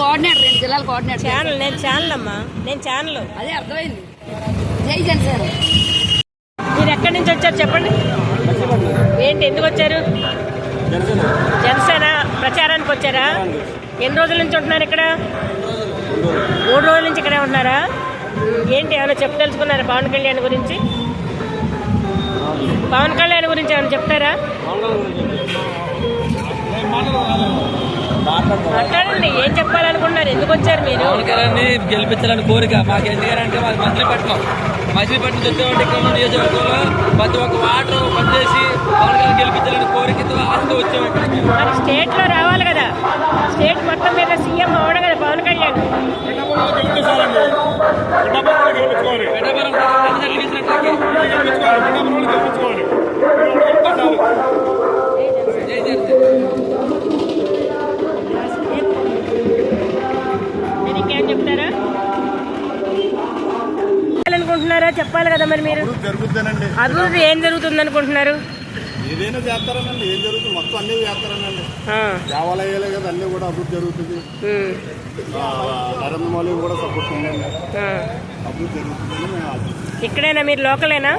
Coordinator రెండు జిల్లాల coordinator channel నేను ఛానల్ అమ్మా. నేను ఛానల్ అదే అర్థమైంది. జై జనసేన. మీరు ఎక్కడి నుంచి వచ్చారు చెప్పండి? ఏంటి ఎందుకు వచ్చారు? జనసేన ప్రచారానికి వచ్చారా? ఎన్ని రోజుల నుంచి ఉంటున్నారు ఇక్కడ? మూడు రోజుల నుంచి ఇక్కడే ఉంటున్నారా? ఏంటి ఏమైనా చెప్పదలుచుకున్నారా పవన్ కళ్యాణ్ గురించి? పవన్ కళ్యాణ్ గురించి ఏమైనా చెప్తారా? మాట్లాడండి ఏం చెప్పాలనుకుంటున్నారు? ఎందుకు వచ్చారు మీరు? పవన్ కళ్యాణ్ గెలిపించాలని కోరిక. మాకు ఎందుకంటే మాది మచిలీపట్నం మచిలీపట్నం ఉన్న నియోజకవర్గంలో ప్రతి ఒక్క వాటర్ పనిచేసి పవన్ కళ్యాణ్ గెలిపించాలని కోరికతో ఆశతో వచ్చాము మరి స్టేట్లో రావాలి కదా. స్టేట్ మొత్తం మీద సీఎం అవడం కదా పవన్ కళ్యాణ్. పెద్దపురం చెప్తారా అనుకుంటున్నారా చెప్పాలి కదా మరి మీరు. అభివృద్ధి ఏం జరుగుతుంది అనుకుంటున్నారు ఏదైనా చేస్తారనండి ఏం జరుగుతుంది? మొత్తం అన్ని చేస్తారనండి. దేవాలయాలే కదా అన్ని కూడా అభివృద్ధి జరుగుతుంది. నరేంద్ర మోడీ కూడా సపోర్ట్ ఉందండి. అభివృద్ధి ఆశిస్తున్నాం. ఇక్కడేనా మీరు లోకలేనా?